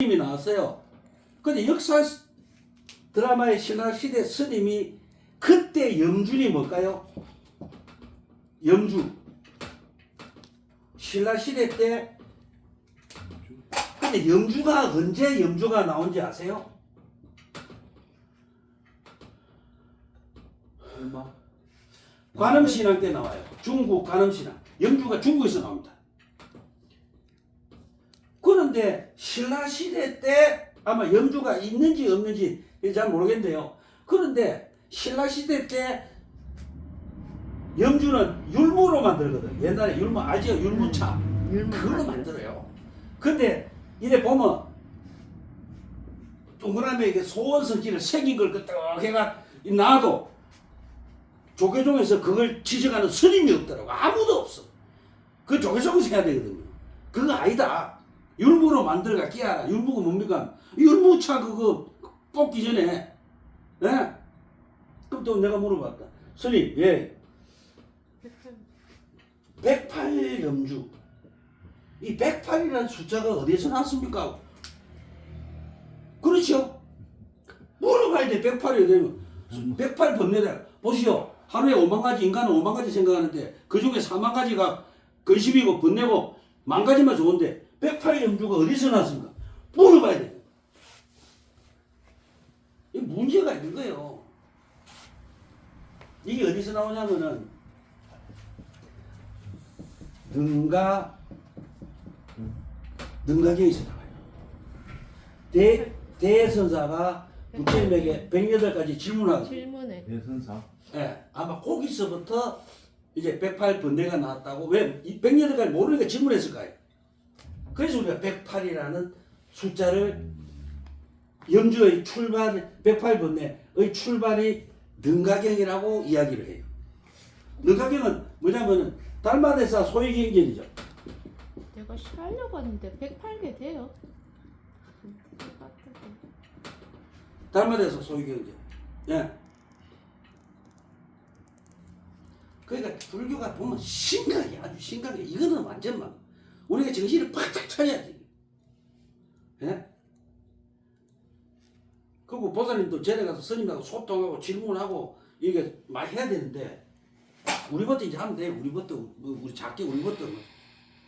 스님이 나왔어요. 근데 역사 시- 드라마의 신라시대 스님이 그때 영준이 뭘까요? 영주. 신라시대 때 근데 영주가 언제 영주가 나온지 아세요? 얼마? 관음신앙 때 나와요. 중국 관음신앙. 영주가 중국에서 나옵니다. 그런데 신라 시대 때 아마 영주가 있는지 없는지 잘 모르겠는데요. 그런데 신라 시대 때 영주는 율무로 만들거든. 옛날에 율무 알죠? 율무차. 그걸로 만들어요. 근데 이래 보면 동그라미 이게 소원 성질을 새긴 걸 끄떡 해가 놔도 조계종에서 그걸 지적하는 스님이 없더라고. 아무도 없어. 그 조계종에서 해야 되거든요. 그거 아니다. 율무로 만들어가 끼야라. 율무가 뭡니까? 율무차 그거 뽑기 전에, 예? 그럼 또 내가 물어봤다. 스님, 예. 108 염주. 이 108이라는 숫자가 어디에서 났습니까? 그렇죠? 물어봐야 돼. 108이 되면. 108 번뇌다. 보시오. 하루에 5만 가지, 인간은 5만 가지 생각하는데 그 중에 4만 가지가 근심이고 번뇌고 만 가지만 좋은데 108 염주가 어디서 났습니까? 물어봐야 돼. 이 문제가 있는 거예요. 이게 어디서 나오냐면은 능가 능가계에서 나와요. 대 대선사가 부처님에게 108가지 질문하고 질문에 대선사. 예, 아마 거기서부터 이제 108 번뇌가 나왔다고 왜 108가지 모르니까 질문했을 거예요. 그래서 우리가 108이라는 숫자를 영주의 출발 108 번뇌의 출발이 능가경이라고 이야기를 해요. 능가경은 뭐냐면은 달마대사 소위경전이죠. 내가 시하려고 하는데 108개 돼요. 달마대사 소위경전. 예. 그러니까 불교가 보면 심각해 아주 심각해. 이거는 완전 막 우리가 정신을 바짝 차려야지. 예? 그리고 보사님도 전에 가서 스님하고 소통하고 질문하고 이게 많이 해야 되는데 우리부터 이제 하면 돼. 우리부터 뭐 우리 작게 우리부터 뭐.